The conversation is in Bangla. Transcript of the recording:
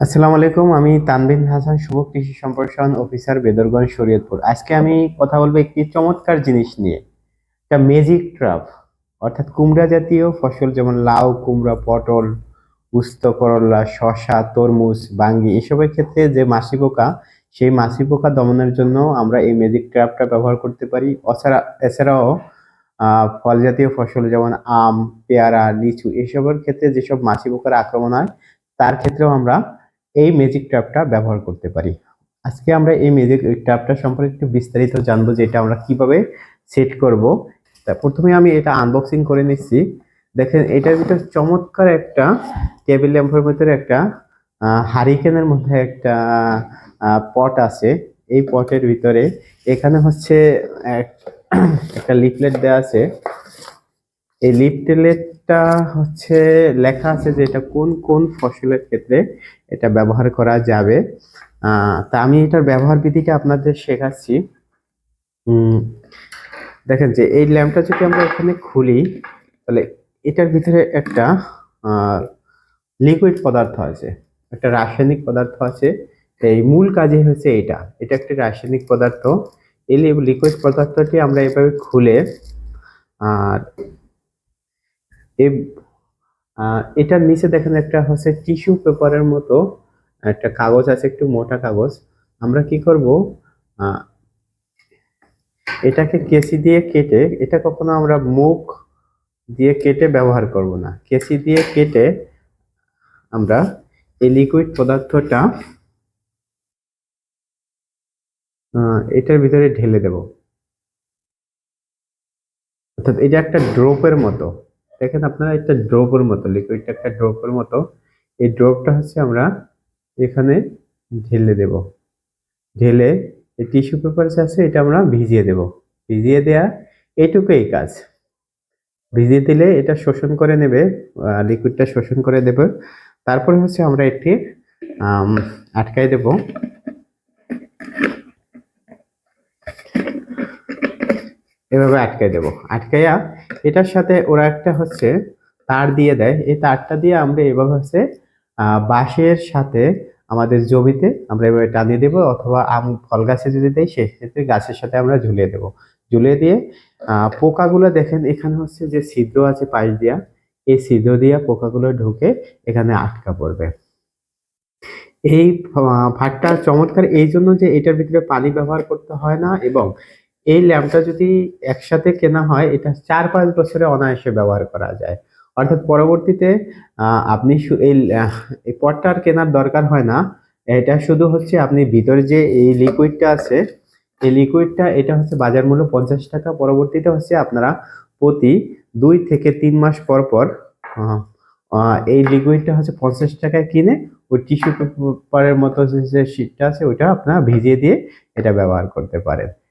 আসসালামু আলাইকুম, আমি তানবিন হাসান, শুভ কৃষি সম্প্রসারণ অফিসার বেদরগঞ্জ, শরীয়তপুর। আজকে আমি কথা বলব একটি চমৎকার জিনিস নিয়ে। একটা ম্যাজিক ট্রাপ অর্থাৎ কুমড়া জাতীয় ফসল যেমন লাউ, কুমড়া, পটল, উস্ত, করলা, শসা, তরমুজ, বাঙ্গি এসবের ক্ষেত্রে যে মাছি পোকা, সেই মাছি পোকা দমনের জন্য আমরা এই ম্যাজিক ট্র্যাপটা ব্যবহার করতে পারি। এছাড়া এছাড়াও ফল জাতীয় ফসল যেমন আম, পেয়ারা, লিচু এসবের ক্ষেত্রে যেসব মাছি পোকার আক্রমণ হয়, তার ক্ষেত্রেও আমরা এই ম্যাজিক ট্র্যাপটা ব্যবহার করতে পারি। আজকে আমরা এই ম্যাজিক ট্র্যাপটা সম্পর্কে একটু বিস্তারিত জানব যে এটা আমরা কীভাবে সেট করব। তা প্রথমে আমি এটা আনবক্সিং করে নিচ্ছি। দেখেন, এটার ভিতর চমৎকার একটা টেবিল ল্যাম্পের ভিতরে একটা হারিকেনের মধ্যে একটা পট আছে। এই পটের ভিতরে এখানে হচ্ছে এক- একটা লিফলেট দেওয়া আছে। এই লিফলেটটা হচ্ছে লেখা আছে যে এটা কোন কোন ফসলের ক্ষেত্রে এটা ব্যবহার করা যাবে। তা আমি এটার ব্যবহার বিধিটা আপনাদের শেখাচ্ছি। দেখেন যে এই ল্যাম্পটা যদি আমরা এখানে খুলি, তাহলে এটার ভিতরে একটা লিকুইড পদার্থ আছে, একটা রাসায়নিক পদার্থ আছে। এই মূল কাজই হচ্ছে এটা এটা একটা রাসায়নিক পদার্থ। এই লিকুইড পদার্থটি আমরা এভাবে খুলে, আর এটার নিচে দেখেন একটা হচ্ছে টিস্যু পেপারের মতো একটা কাগজ আছে, একটু মোটা কাগজ। আমরা কি করব? এটাকে কেসি দিয়ে কেটে, এটা কখনো আমরা মুখ দিয়ে কেটে ব্যবহার করব না। কেসি দিয়ে কেটে আমরা এই লিকুইড পদার্থটা এটার ভিতরে ঢেলে দেব। অর্থাৎ এটা একটা ড্রপের মতো। দেখেন আপনারা একটা ড্রপের মতো লিকুইডটা একটা ড্রপের মতো। এই ড্রপটা হচ্ছে আমরা এখানে ঢেলে দেব। ঢেলে এই টিস্যু পেপার আছে, এটা আমরা ভিজিয়ে দেব। ভিজিয়ে দেয়া এইটুকুই কাজ। ভিজিয়ে দিলে এটা শোষণ করে নেবে লিকুইডটা শোষণ করে দেবে। তারপরে হচ্ছে আমরা একটি আটকাই দেব। এভাবে আটকাই দেব। আটকাইয়া এটার সাথে ওরা একটা হচ্ছে তার দিয়ে দেয়। এই তারটা দিয়ে আমরা এভাবে হচ্ছে বাঁশের সাথে আমাদের জমিতে আমরা এভাবে টানিয়ে দেবো অথবা আম, ফল গাছে যদি দেয় সেক্ষেত্রে গাছের সাথে আমরা ঝুলিয়ে দেবো। ঝুলিয়ে দিয়ে পোকাগুলো দেখেন এখানে হচ্ছে যে ছিদ্র আছে পাশ দিয়া, এই ছিদ্র দিয়া পোকাগুলো ঢুকে এখানে আটকা পড়বে। এই ফা- ফাঁকটা চমৎকার। এই জন্য যে এটার ভিতরে পানি ব্যবহার করতে হয় না এবং এই ল্যাম্পটা যদি একসাথে কেনা হয়, এটা চার পাঁচ বছরে অনায়াসে ব্যবহার করা যায়। অর্থাৎ পরবর্তীতে আপনি এই পটটা আর কেনার দরকার হয় না। এটা শুধু হচ্ছে আপনি ভিতরে যে এই লিকুইডটা আছে, এই লিকুইডটা এটা হচ্ছে বাজার মূল্য পঞ্চাশ টাকা। পরবর্তীতে হচ্ছে আপনারা প্রতি দুই থেকে তিন মাস পর পর এই লিকুইডটা হচ্ছে পঞ্চাশ টাকায় কিনে ওই টিস্যু পেপারের মতো যে শীটটা আছে, ওইটা আপনারা ভিজিয়ে দিয়ে এটা ব্যবহার করতে পারেন।